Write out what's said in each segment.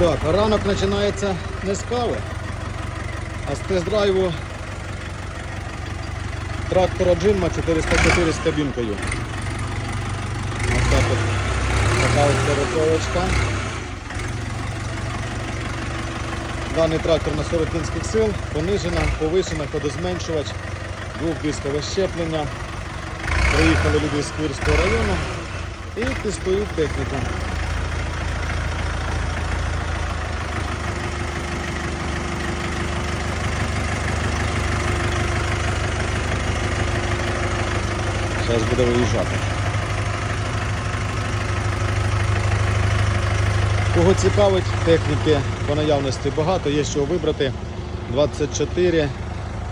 Так, ранок починається не з кави, а з тест-драйву трактора Джинма 404 з кабінкою. Ось так от така ось перетровочка. Даний трактор на 40 кінських сил, понижена, повишена, ходозменшувач, двохдискове щеплення. Приїхали люди з Курського району і тестують техніку. Зараз буде виїжджати. Кого цікавить, техніки по наявності багато, є що вибрати. 24,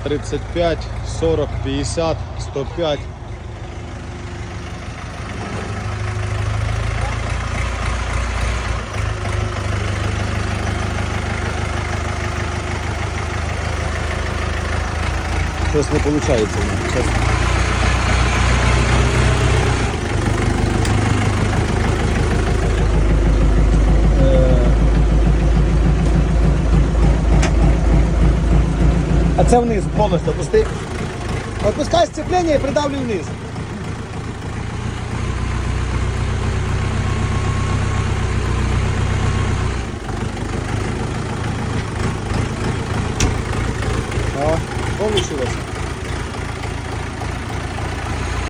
35, 40, 50, 105. Щось не виходить. А це вниз, повністю опусти. Отпускай сцеплення і придавлюй вниз. О, получилось.